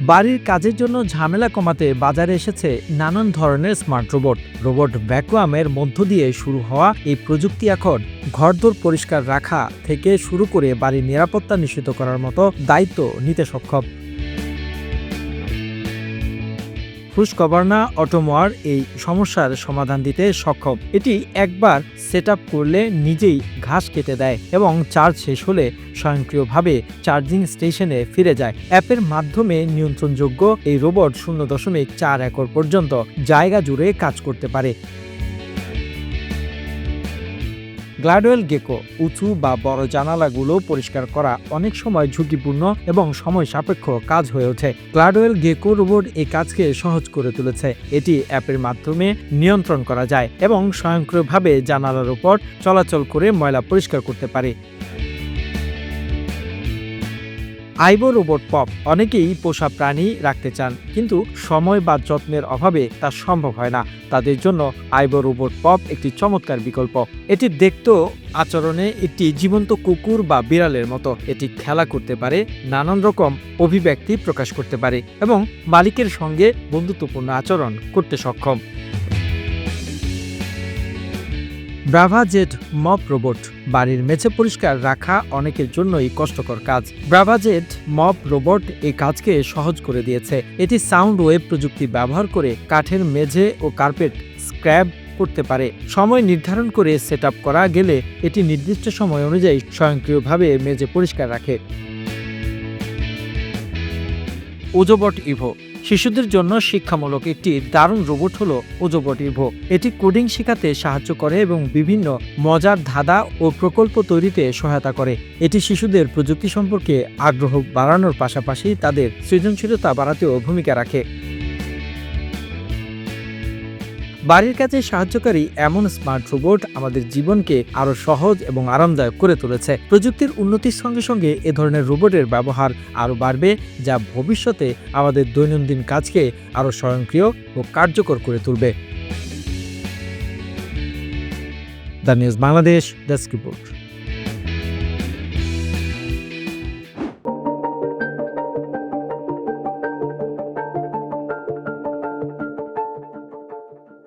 বাড়ির কাজের জন্য ঝামেলা কমাতে বাজারে এসেছে নানান ধরনের স্মার্ট রোবট রোবট ভ্যাকুয়ামের মধ্য দিয়ে শুরু হওয়া এই প্রযুক্তি এখন ঘরদোর পরিষ্কার রাখা থেকে শুরু করে বাড়ির নিরাপত্তা নিশ্চিত করার মতো দায়িত্ব নিতে সক্ষম। হুসকভার্না অটোমোয়ার এই সমস্যার সমাধান দিতে সক্ষম। এটি একবার সেট করলে নিজেই ঘাস কেটে দেয় এবং চার্জ শেষ হলে স্বয়ংক্রিয়ভাবে চার্জিং স্টেশনে ফিরে যায়। অ্যাপের মাধ্যমে নিয়ন্ত্রণযোগ্য এই রোবট শূন্য দশমিক চার একর পর্যন্ত জায়গা জুড়ে কাজ করতে পারে। গ্লাডওয়েল গেকো, উঁচু বা বড় জানালাগুলো পরিষ্কার করা অনেক সময় ঝুঁকিপূর্ণ এবং সময় সাপেক্ষ কাজ হয়ে ওঠে। গ্লাডওয়েল গেকো রোবট এই কাজকে সহজ করে তুলেছে। এটি অ্যাপের মাধ্যমে নিয়ন্ত্রণ করা যায় এবং স্বয়ংক্রিয়ভাবে জানালার উপর চলাচল করে ময়লা পরিষ্কার করতে পারে। আইবো রোবট পপ অনেকেই পোষা প্রাণী রাখতে চান, কিন্তু সময় বা যত্নের অভাবে তা সম্ভব হয় না। তাদের জন্য আইবো রোবট পপ একটি চমৎকার বিকল্প। এটি দেখতেও আচরণে একটি জীবন্ত কুকুর বা বিড়ালের মতো। এটি খেলা করতে পারে, নানান রকম অভিব্যক্তি প্রকাশ করতে পারে এবং মালিকের সঙ্গে বন্ধুত্বপূর্ণ আচরণ করতে সক্ষম। ব্রাভা জেট মপ রোবট বাড়ির মেঝে পরিষ্কার রাখা অনেকের জন্যই কষ্টকর কাজ। ব্রাভা জেট মপ রোবট এই কাজকে সহজ করে দিয়েছে। এটি সাউন্ড ওয়েব প্রযুক্তি ব্যবহার করে কাঠের মেঝে ও কার্পেট স্ক্র্যাব করতে পারে। সময় নির্ধারণ করে সেট করা গেলে এটি নির্দিষ্ট সময় অনুযায়ী স্বয়ংক্রিয়ভাবে মেঝে পরিষ্কার রাখে। Ozobot Evo. শিশুদের জন্য শিক্ষামূলক একটি দারুণ রোবট হলো ওজোবট ইভো। এটি কোডিং শেখাতে সাহায্য করে এবং বিভিন্ন মজার ধাঁধা ও প্রকল্প তৈরিতে সহায়তা করে। এটি শিশুদের প্রযুক্তি সম্পর্কে আগ্রহ বাড়ানোর পাশাপাশি তাদের সৃজনশীলতা বাড়াতেও ভূমিকা রাখে। বাড়ির কাছে সাহায্যকারী এমন স্মার্ট রোবট আমাদের জীবনকে আরও সহজ এবং আরামদায়ক করে তুলেছে। প্রযুক্তির উন্নতির সঙ্গে সঙ্গে এ ধরনের রোবটের ব্যবহার আরও বাড়বে, যা ভবিষ্যতে আমাদের দৈনন্দিন কাজকে আরও স্বয়ংক্রিয় ও কার্যকর করে তুলবে। The news Bangladesh, desk report.